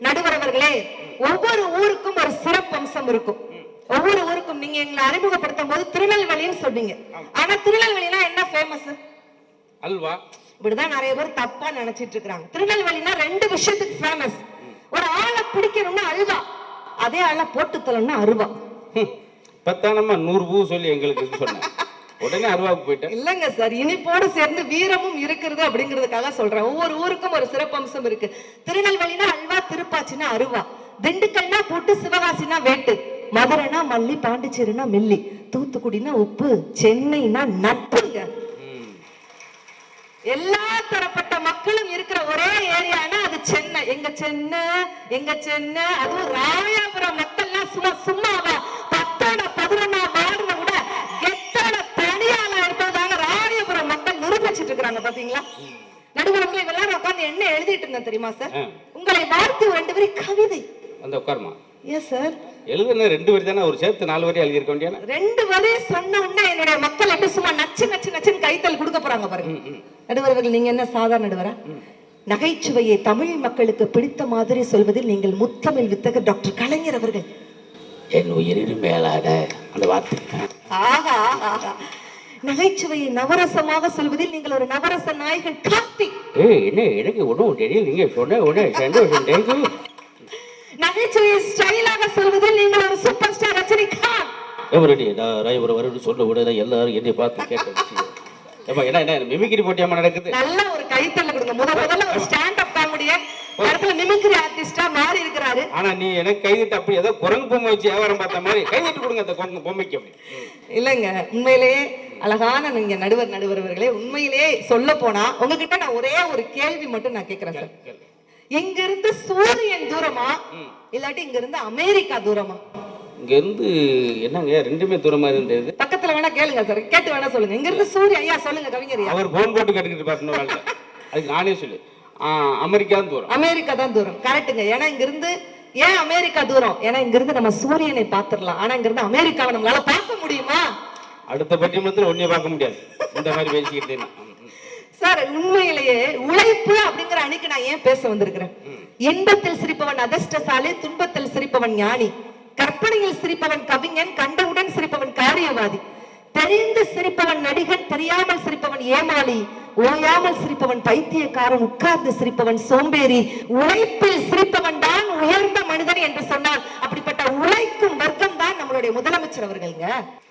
நடுவர் அவர்களே ஒவ்வொரு ஊருக்கும் ஒரு சிறப்பம்சம் இருக்கும். ஒவ்வொரு ஊருக்கும் நீங்க எங்களை அறிமுகப்படுத்தும் போது திருநெல்வேலின்னு சொன்னீங்க ஆனா திருநெல்வேலினா என்ன ஃபேமஸ் அல்வா. இப்படிதான் நிறைய பேர் தப்பா நினைச்சிட்டு இருக்காங்க திருநெல்வேலினா ரெண்டு விஷயத்துக்கு ஃபேமஸ் ஒரு ஆளை பிடிக்கணும்னா அல்வா அதே ஆளை போட்டு தரணும்னா அருவா. பத்தானம்மா நூறு பூ சொல்லி எங்களுக்கு சொன்னேன் உடனே அருவாவுக்கு போயிட்டேன். இல்லங்க சார் இனிப்போடு சேர்ந்து வீரமும் இருக்கிறது அப்படிங்கிறதுக்காக சொல்றேன். ஒவ்வொரு ஊருக்கும் ஒரு சிறப்பம்சம் இருக்கு. திருநெல்வேலினா அல்வா திருப்பாச்சினா அருவா. திண்டுக்கல்னா பூட்டு சிவகாசினா வேட்டு. மதுரைனா மல்லி பாண்டிச்சேரினா மெல்லி. தூத்துக்குடினா உப்பு சென்னைனா நட்புங்க. எல்லா தரப்பட்ட மக்களும் இருக்கிற ஒரே ஏரியானா அது சென்னை. எங்க சென்னை எங்க சென்னை அதுவும் ராயாபுரம் மக்கள்லாம் சும்மா சும்மாவா பத்தோட பதினொன்னா வாடுறத விட கெத்தோட தனியால இருப்பதாக ராயபுரம் மக்கள் இருக்காங்க பாத்தீங்களா? நடுவரங்களை எல்லாரும் உட்கார்ந்து என்ன எழுதிட்டு இருந்தேன் தெரியுமா சார். உங்களை வாழ்த்து ரெண்டு வரி கவிதை. அந்த உட்காருமா? ஏன் சார் எழுதுன ரெண்டு வரி தானே ஒரு சேர்த்து நாலு வரி எழுதியிருக்க வேண்டியானே ரெண்டு வரி சொன்ன உடனே என்னுடைய மக்கள் எப்படி சும்மா நச்சு நச்சு நச்சுன்னு கைத்தல் கொடுக்க போறாங்க பாருங்க. நடுவர்கள் நீங்க என்ன சாதாரண நடுவரா? நகைச்சுவையை தமிழ் மக்களுக்கு பிடித்த மாதிரி சொல்வதில் நீங்கள் முத்தமிழ் வித்தகர் டாக்டர் கலைஞர் அவர்கள். என் உயிரினும் மேலான அந்த வார்த்தை. ஆஹா ஆஹா. நகைச்சுவையை நவரசமாக சொல்வதில் நீங்கள் ஒரு நவரச நாயகன் கார்த்திக் ஏய் என்ன எனக்கு ஒன்றும் தெரியல. நீங்க சொன்ன உடனே சந்தோஷம். தேங்க்யூ நகைச்சுவையை ஸ்டைலாக சொல்வதில் நீங்கள் ஒரு சூப்பர் ஸ்டார் ரஜினிகாந்த் எவரடி நான் ராயபுரம் வரும்னு சொன்ன உடனே எல்லாரும் என்னை பார்த்து கேட்க ஏப்பா என்ன என்ன மிமிக்கிரி போட்டியாம நடக்குது? நல்ல ஒரு கைத்தல் கொடுங்க. முத முதல்ல ஒரு ஸ்டாண்ட் அப் காமெடியன் இடத்துல மிமிக்ரி ஆர்டிஸ்டா மாறி இருக்கிறாரு. ஆனா நீ எனக்கு கைதிட்டு அப்படி ஏதோ குரங்கு பொம்மை வச்சு வியாபாரம் பார்த்த மாதிரி கைதிட்டு கொடுங்க அந்த குரங்கு பொம்மைக்கு அப்படி. இல்லைங்க உண்மையிலேயே அழகான நீங்க நடுவர் நடுவர்களே உண்மையிலேயே சொல்ல போனா உங்ககிட்ட நான் ஒரே ஒரு கேள்வி மட்டும் நான் கேக்குறேன் சார். கேளு. இங்க இருந்து சூரியன் தூரமா? இல்லாட்டி இங்க இருந்து அமெரிக்கா தூரமா? இங்க இருந்து என்னங்க ரெண்டுமே தூரமா இருந்தது? வேணா கேளுங்க சார் கேட்டு வேணா சொல்லுங்க. இங்க இருந்து சூரியன் ஐயா சொல்லுங்க கவிஞர் ஐயா. அவர் போன் போட்டு கேட்டுக்கிட்டு. அதுக்கு நானே சொல்லு. அமெரிக்கா தூரம். அமெரிக்கா தான் தூரம். கரெக்ட்டுங்க ஏன்னா இங்க இருந்து ஏன் அமெரிக்கா தூரம்? ஏன்னா இங்க இருந்து நம்ம சூரியனை பார்த்திடலாம். ஆனா இங்க இருந்து அமெரிக்காவை நம்மளால பார்க்க முடியுமா? அடுத்த பட்டிமன்றத்தில் ஒன்னே பார்க்க முடியாது. இந்த மாதிரி பேசிக்கிட்டு இருந்தா. ம், ம். சார் உண்மையிலேயே உழைப்பு அப்படிங்கிற அன்னைக்கு நான் ஏன் பேச வந்திருக்கிறேன்? இன்பத்தில் சிரிப்பவன் அதிர்ஷ்டசாலி துன்பத்தில் சிரிப்பவன் ஞானி. கற்பனையில் சிரிப்பவன் கவிஞன் கண்டவுடன் சிரிப்பவன் காரியவாதி. தெரிந்து சிரிப்பவன் நடிகன் தெரியாமல் சிரிப்பவன் ஏமாளி ஓயாமல் சிரிப்பவன் பைத்தியக்காரன் உட்கார்ந்து சிரிப்பவன் சோம்பேறி உழைப்பில் சிரிப்பவன் தான் உயர்ந்த மனிதன் என்று சொன்னால் அப்படிப்பட்ட உழைக்கும் வர்க்கம் தான் நம்மளுடைய முதலமைச்சர் அவர்கள்ங்க.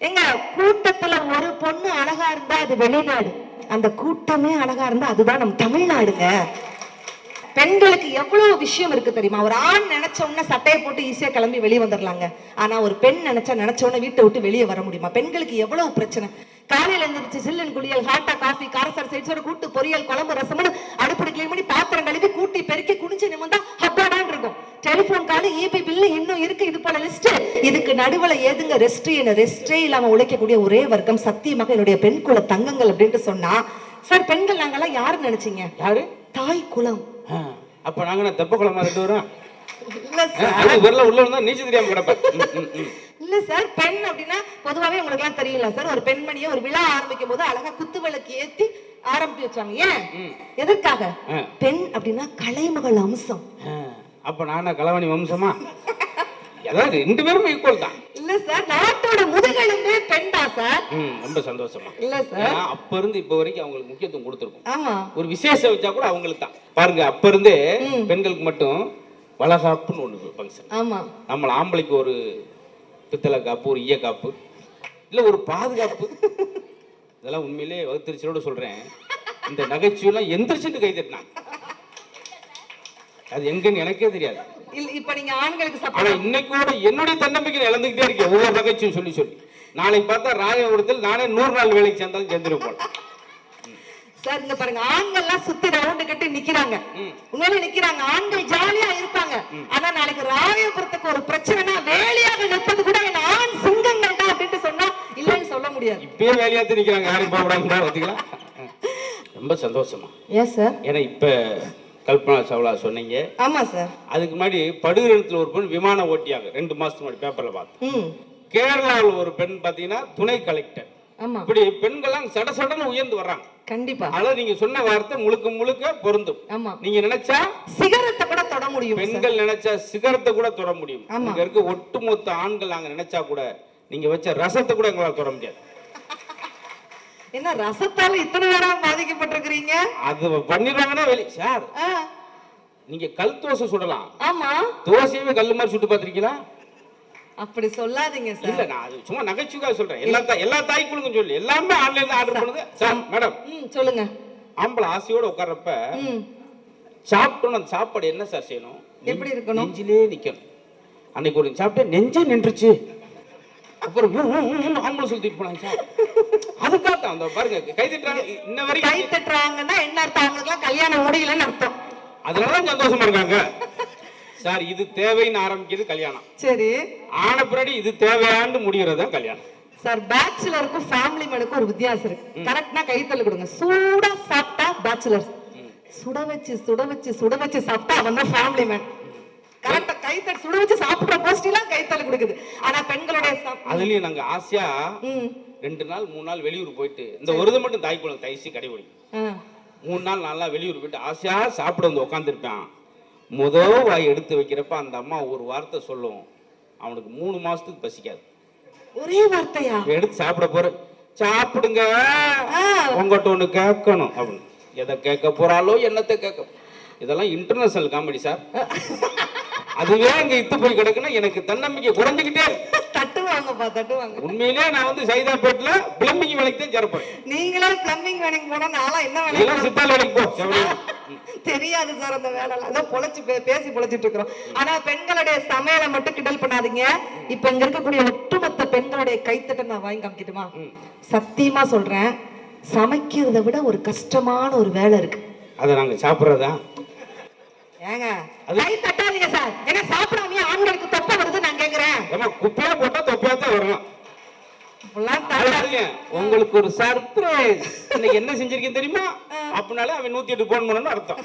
எங்க கூட்டத்துல ஒரு பொண்ணு அழகா இருந்தா அது வெளிநாடு. அந்த கூட்டமே அழகா இருந்தா அதுதான் நம் தமிழ்நாடுங்க. பெண்களுக்கு எவ்வளவு விஷயம் இருக்கு தெரியுமா? ஒரு ஆண் நினைச்ச உடனே சட்டையை போட்டு ஈஸியா கிளம்பி வெளியே வந்துடலாங்க. ஆனா ஒரு பெண் நினைச்சா நினைச்ச உடனே வீட்டை விட்டு வெளியே வர முடியுமா? பெண்களுக்கு எவ்வளவு பிரச்சனை? காலையில எழுந்திருச்சு சில்லுன்னு குளியல் ஹாட்டா காஃபி காரசார சைட்ஸோட கூட்டு பொரியல் குழம்பு ரசம்னு அடுப்படி கிளீன் பண்ணி பாத்திரம் கழுவி கூட்டி பெருக்கி குடிச்சு நிமிந்தா ஹப்பாடான் இருக்கும். டெலிபோன் காலு இபி பில்லு இன்னும் இருக்கு இது போல லிஸ்ட் இதுக்கு நடுவுல ஏதுங்க ரெஸ்ட் என்ன ரெஸ்டே இல்லாம உழைக்கக்கூடிய ஒரே வர்க்கம் சத்தியமாக என்னுடைய பெண் குல தங்கங்கள் அப்படின்ட்டு சொன்னா சார் பெண்கள் நாங்கெல்லாம் யாரு நினைச்சீங்க? யாரு? தாய் குலம். அப்ப நாங்க என்ன தெப்ப குளமா ரெண்டு வரோம் இல்ல சார். அது வரல உள்ள இருந்தா நீச்சல் தெரியாம கிடப்பேன். இல்ல சார் பெண் அப்படின்னா பொதுவாவே உங்களுக்கு எல்லாம் தெரியல சார். ஒரு பெண்மணியை ஒரு விழா ஆரம்பிக்கும் போது அழகா குத்து விளக்கு ஏத்தி ஆரம்பி வச்சாங்க. ஏன்? எதற்காக. பெண் அப்படின்னா கலைமகள் அம்சம். அப்ப நானா கலவாணி வம்சமா? அதாவது ரெண்டு பேரும் ஈக்குவல் தான். இல்ல சார் நாட்டோட முதுகெலும்பே பெண் தான் சார் ரொம்ப சந்தோஷமா. இல்ல சார். அப்ப இருந்து இப்ப வரைக்கும் அவங்களுக்கு முக்கியத்துவம் கொடுத்துருக்கோம். ஆமா. ஒரு விசேஷம் வச்சா கூட அவங்களுக்கு தான். பாருங்க அப்ப இருந்தே பெண்களுக்கு மட்டும் வளகாப்புன்னு ஒண்ணு ஃபங்க்ஷன் ஆமா. நம்ம ஆம்பளைக்கு ஒரு பித்தளை காப்பு ஒரு ஈய காப்பு இல்ல ஒரு பாதுகாப்பு. இதெல்லாம் உண்மையிலே வகுத்திருச்சலோட சொல்றேன். இந்த நகைச்சுவெல்லாம் எந்திரிச்சுட்டு கை தட்டினாங்க. அது எங்கன்னு எனக்கே தெரியாது. இப்ப நீங்க ஆண்களுக்கு சப்போர்ட் இன்னைக்கு கூட என்னுடைய தன்னம்பிக்கை இழந்துகிட்டே இருக்கேன் ஒவ்வொரு நகைச்சுவையும் சொல்லி சொல்லி. நாளைக்கு பார்த்தா ராயபுரத்தில் நானே நூறு நாள் வேலைக்கு சேர்ந்தாலும் போல. சார் இங்க பாருங்க ஆண்கள்லாம் சுத்தி ரவுண்டு கட்டி நிக்கிறாங்க. உண்மையில நிக்கிறாங்க ஆண்கள் ஜாலியா இருப்பாங்க. ஆனா நாளைக்கு ராயபுரத்துக்கு ஒரு பிரச்சனைனா வேலையாக நிற்பது கூட என் ஆண் சிங்கங்கள் தான் அப்படின்ட்டு சொன்னா இல்லைன்னு சொல்ல முடியாது. இப்பயே வேலையாத்து நிக்கிறாங்க யாரும் போக விடாம ரொம்ப சந்தோஷமா. ஏன் சார் ஏன்னா இப்ப கல்பனா சாவ்லா சொன்னீங்க. ஆமா சார். அதுக்கு முன்னாடி படுகிரத்தில் ஒரு பெண் விமான ஓட்டியாக ரெண்டு மாசத்துக்கு முன்னாடி பேப்பர்ல பார்த்தேன் கேரளாவில் ஒரு பெண் பார்த்தீங்கன்னா துணை கலெக்டர் இப்படி பெண்கள்லாம் சட சடன்னு உயர்ந்து வர்றாங்க. கண்டிப்பா. அதனால நீங்க சொன்ன வார்த்தை முழுக்க முழுக்க பொருந்தும். நீங்க நினைச்சா சிகரத்தை கூட தொட முடியும். பெண்கள் நினைச்சா சிகரத்தை கூட தொட முடியும். இங்க இருக்க ஒட்டுமொத்த ஆண்கள் நாங்க நினைச்சா கூட நீங்க வச்ச ரசத்தை கூட எங்களால தொட முடியாது. என்ன ரசத்தால இத்தனை பேரா பாதிக்கப்பட்டிருக்கிறீங்க? அது பண்ணிடுறாங்கன்னா வெளி சார் நீங்க கல் தோசை சுடலாம். ஆமா. தோசையுமே கல்லு மாதிரி சுட்டு பார்த்திருக்கீங்களா? அப்படி சொல்லாதீங்க சார். இல்ல நான் அது சும்மா நகைச்சுக்காக சொல்றேன். எல்லா எல்லா தாய்க்குழுக்கும் சொல்லி. எல்லாமே ஆன்லைன்ல ஆர்டர் பண்ணுது. சார் மேடம் ம் சொல்லுங்க. ஆம்பளை ஆசையோட உட்கார்றப்ப ம். சாப்பிட்டோன்னு அந்த சாப்பாடு என்ன சார் செய்யணும்? எப்படி இருக்கணும்? நெஞ்சிலே நிக்கணும். அன்னைக்கு ஒரு சாப்பிட்டு நெஞ்சே நின்றுச்சு. அப்புறம் ஆம்பளை சொல்லிட்டு போனாங்க சார். அதுக்காக தான் அந்த பாருங்க கை தட்டுறாங்க. இன்ன கை வரைக்கும் தட்டுறாங்கன்னா என்ன அர்த்தம்? அவங்களுக்குலாம் கல்யாணம் முடியலன்னு அர்த்தம். அதனால சந்தோஷமா இருக்காங்க. சார் இது தேவைன்னு ஆரம்பிக்கிறது கல்யாணம். சரி. ஆன பின்னாடி இது தேவையான்னு முடிகிறது தான் கல்யாணம். சார் பேச்சுலருக்கும் ஃபேமிலி மேனுக்கும் ஒரு வித்தியாசம் இருக்கு. கரெக்டா கொடுங்க. சூடா சாப்பிட்டா பேச்சுலர்ஸ் சுட வச்சு சுட வச்சு சுட வச்சு சாப்பிட்டா தான் ஃபேமிலி மேன் கரெக்டா சுட வச்சு சாப்பிடுற கோஷ்டிலாம் கைத்தல் கொடுக்குது. ஆனா பெண்களுடைய அதுலயும் நாங்க ஆசையா ரெண்டு நாள் மூணு நாள் வெளியூர் போயிட்டு இந்த ஒரு இது மட்டும் தாய் குழந்தை தைசி கடைபிடிக்கும் ஆ. மூணு நாள் நல்லா வெளியூர் போயிட்டு ஆசையா சாப்பிட வந்து உட்காந்துருப்பான் முத வாய் எடுத்து வைக்கிறப்ப அந்த அம்மா ஒரு வார்த்தை சொல்லும். அவனுக்கு மூணு மாசத்துக்கு பசிக்காது. ஒரே வார்த்தையா? எடுத்து சாப்பிட போற சாப்பிடுங்க. உங்ககிட்ட ஒண்ணு கேட்கணும். அப்படின்னு. எதை கேட்க போறாளோ என்னத்தை கேட்க இதெல்லாம் இன்டர்நேஷனல் காமெடி சார் அதுவே இங்க இத்து போய் கிடக்குன்னா எனக்கு தன்னம்பிக்கை குறைஞ்சுக்கிட்டே. தட்டுவாங்கப்பா தட்டுவாங்க. உண்மையிலேயே நான் வந்து சைதாப்பேட்டில் பிளம்பிங் வேலைக்கு தான் சேரப்போறேன் நீங்களே பிளம்பிங் வேலைக்கு போனா நான்லாம் என்ன வேலைக்கு இதெல்லாம் சித்தாள் வேலைக்கு போ. தெரியாது சார் அந்த வேலை ஏதோ பொழைச்சு பேசி பொழைச்சிட்டு இருக்கிறோம் ஆனா பெண்களுடைய சமையலை மட்டும் கிண்டல் பண்ணாதீங்க. இப்ப இங்க இருக்கக்கூடிய ஒட்டுமொத்த பெண்களுடைய கைத்தட்டை நான் வாங்கி காமிக்கட்டுமா? சத்தியமா சொல்றேன். சமைக்கிறதை விட ஒரு கஷ்டமான ஒரு வேலை இருக்கு. அதை நாங்க சாப்பிட்றதா? ஏங்க கை தட்டாதீங்க சார். ஏன்னா சாப்பிடாமயே ஆண்களுக்கு தொப்பை வருது நான் கேக்குறேன்? ஏமா குப்பையா போட்டா தொப்பையா தான் இல்லைங்க, உங்களுக்கு ஒரு சர்ப்ரைஸ் இன்னைக்கு என்ன செஞ்சிருக்கேன் தெரியுமா? அப்படினாலே அவன் நூத்தி எட்டு போன் பண்ணணும்னு அர்த்தம்.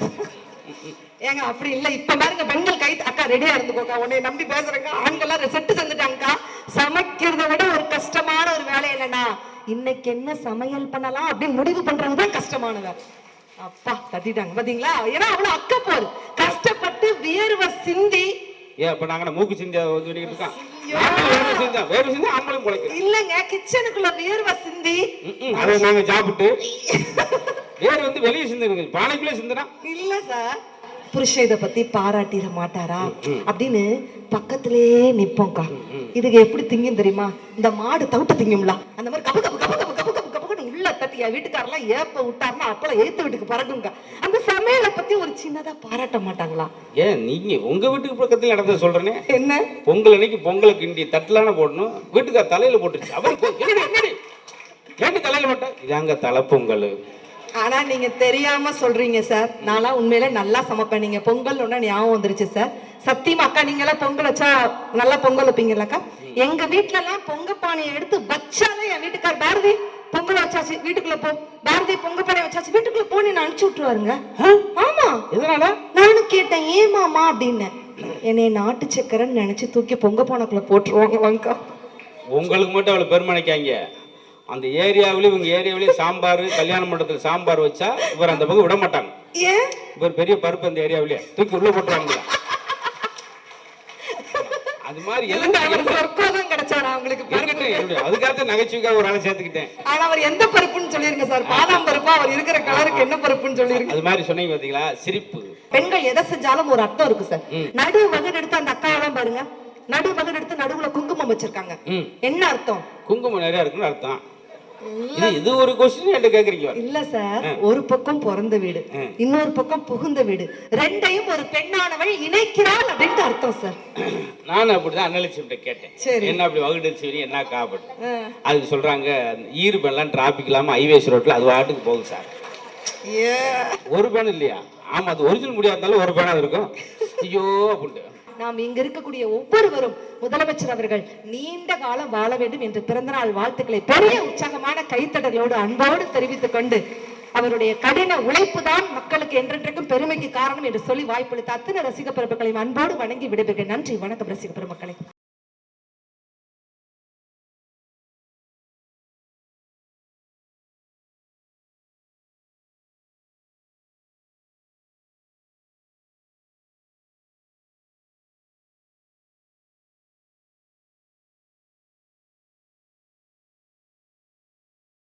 ஏங்க அப்படி இல்ல. இப்ப பாருங்க பெண்கள் கை அக்கா ரெடியா இருந்துக்கோக்கா உன்னை நம்பி பேசுறேங்க. ஆண்கள்லாம் செட்டு செஞ்சுட்டாங்கக்கா சமைக்கிறதை விட ஒரு கஷ்டமான ஒரு வேலை என்னன்னா இன்னைக்கு என்ன சமையல் பண்ணலாம் அப்படின்னு முடிவு பண்றதுதான் கஷ்டமான வேலை அப்பா தட்டிட்டாங்க பாத்தீங்களா? ஏன்னா அவ்வளவு அக்கப்போர் கஷ்டப்பட்டு வியர்வை சிந்தி. ஏன் அப்ப நாங்க மூக்கு சிந்தியா சொல்லிட்டு இருக்கோம்? நாங்களும் வேர்வை சிந்தா வேர்வை சிந்தா இல்லங்க கிச்சனுக்குள்ள வியர்வை சிந்தி. அதை நாங்க சாப்பிட்டு வேர் வந்து வெளியே சிந்துங்க. பானைக்குள்ளே சிந்துனா? இல்ல சார். புருஷன் இத பத்தி பாராட்டிட மாட்டாரா? அப்படின்னு பக்கத்திலேயே நிப்போம்க்கா. இதுக்கு எப்படி திங்கும் தெரியுமா? இந்த மாடு தவிட்டு திங்கும்ல. அந்த மாதிரி கபு கபு கபு. தட்டி என் வீட்டுக்காரெல்லாம் ஏப்ப விட்டாருன்னா அப்பெல்லாம் ஏத்து வீட்டுக்கு பறக்குங்க. அந்த சமையலை பத்தி ஒரு சின்னதா பாராட்ட மாட்டாங்களா? ஏன் நீங்க உங்க வீட்டுக்கு பக்கத்துல நடந்தத சொல்றேனே? என்ன? பொங்கல் அன்னைக்கு பொங்கலை கிண்டி தட்டலான போடணும். வீட்டுக்கார் தலையில போட்டுருச்சு. அவருக்கு? ஏன்டி தலையில போட்ட? இதாங்க தலை பொங்கல் ஆனா நீங்க தெரியாம சொல்றீங்க சார். நான்லாம் உண்மையில நல்லா சமைப்பேன். நீங்க பொங்கல் ஒண்ணா ஞாபகம் வந்துருச்சு சார். சத்தியமா அக்கா நீங்க எல்லாம் பொங்கல் வச்சா நல்லா பொங்கல் வைப்பீங்கல்லக்கா எங்க வீட்ல எல்லாம் பொங்க பானையை எடுத்து வச்சாலே என் வீட்டுக்கார் பாரதி பொங்கல் வச்சாச்சு வீட்டுக்குள்ள போ. பாரதி பொங்க பானை வச்சாச்சு வீட்டுக்குள்ள போ நீ அனுப்பிச்சு விட்டுருவாருங்க. ஆமா. எதனால? நானும் கேட்டேன் ஏமாமா அப்படின்னு. என்னை நாட்டு சக்கரைன்னு நினைச்சு தூக்கி பொங்க பானைக்குள்ள போட்டுருவாங்களாங்க்கா உங்களுக்கு மட்டும் அவ்வளவு பெருமை நினைக்காங்க. அந்த ஏரியாவிலே இவங்க ஏரியாவிலே சாம்பார் கல்யாண மண்டபத்தில் சாம்பார் வச்சா இவர் அந்த பக்கம் விட மாட்டாங்க. ஏன்? இவர் பெரிய பருப்பு அந்த ஏரியாவிலே. தூக்கி உள்ள போட்டுருவாங்க. அது மாதிரி சொர்க்கம் கிடைச்சாரா என்னுடைய அதுக்காக நகைச்சுவைக்காக ஒரு ஆளை சேர்த்துக்கிட்டேன். ஆனா அவர் எந்த பருப்புன்னு சொல்லிருங்க சார். பாதாம் பருப்பா அவர் இருக்கிற கலருக்கு என்ன பருப்புன்னு சொல்லிருங்க. அது மாதிரி சொன்னீங்க பாத்தீங்களா? சிரிப்பு. பெண்கள் எதை செஞ்சாலும் ஒரு அர்த்தம் இருக்கு சார். நடு வகடு எடுத்து அந்த அக்காவெல்லாம் பாருங்க. நடு வகடு எடுத்து நடுவுல குங்குமம் வச்சிருக்காங்க. என்ன அர்த்தம்? குங்குமம் நிறைய இருக்குன்னு அர்த்தம். இது இது ஒரு கொஸ்டின் என்கிட்ட கேக்குறீங்க. இல்ல சார் ஒரு பக்கம் பிறந்த வீடு இன்னொரு பக்கம் புகுந்த வீடு. ரெண்டையும் ஒரு பெண்ணானவள் இணைக்கிறாள் அப்படின்ட்டு அர்த்தம் சார் நானும் அப்படிதான் அன்னலட்சுமிட்ட கேட்டேன். சரி. என்ன அப்படி வகுடுச்சு என்ன காப்பட்டு? அதுக்கு சொல்றாங்க ஈருபெல்லாம் டிராபிக் இல்லாம ஹைவேஸ் ரோட்ல அது வாட்டுக்கு போகுது சார் ஏ. ஒரு பேன் இல்லையா? ஆமா அது ஒரிஜினல் முடியா இருந்தாலும் ஒரு பேனா இருக்கும். ஐயோ அப்படின்ட்டு. நாம் இங்க இருக்கக்கூடிய ஒவ்வொருவரும் முதலமைச்சர் அவர்கள் நீண்ட காலம் வாழ வேண்டும் என்று பிறந்தநாள் வாழ்த்துக்களை பெரிய உற்சாகமான கைத்தடலோடு அன்போடு தெரிவித்துக் கொண்டு அவருடைய கடின உழைப்பு தான் மக்களுக்கு என்றென்றைக்கும் பெருமைக்கு காரணம் என்று சொல்லி வாய்ப்பளித்த அத்தனை ரசிக பெருமக்களையும் அன்போடு வணங்கி விடைபெறுகிறேன். நன்றி வணக்கம் ரசிக பெருமக்களை.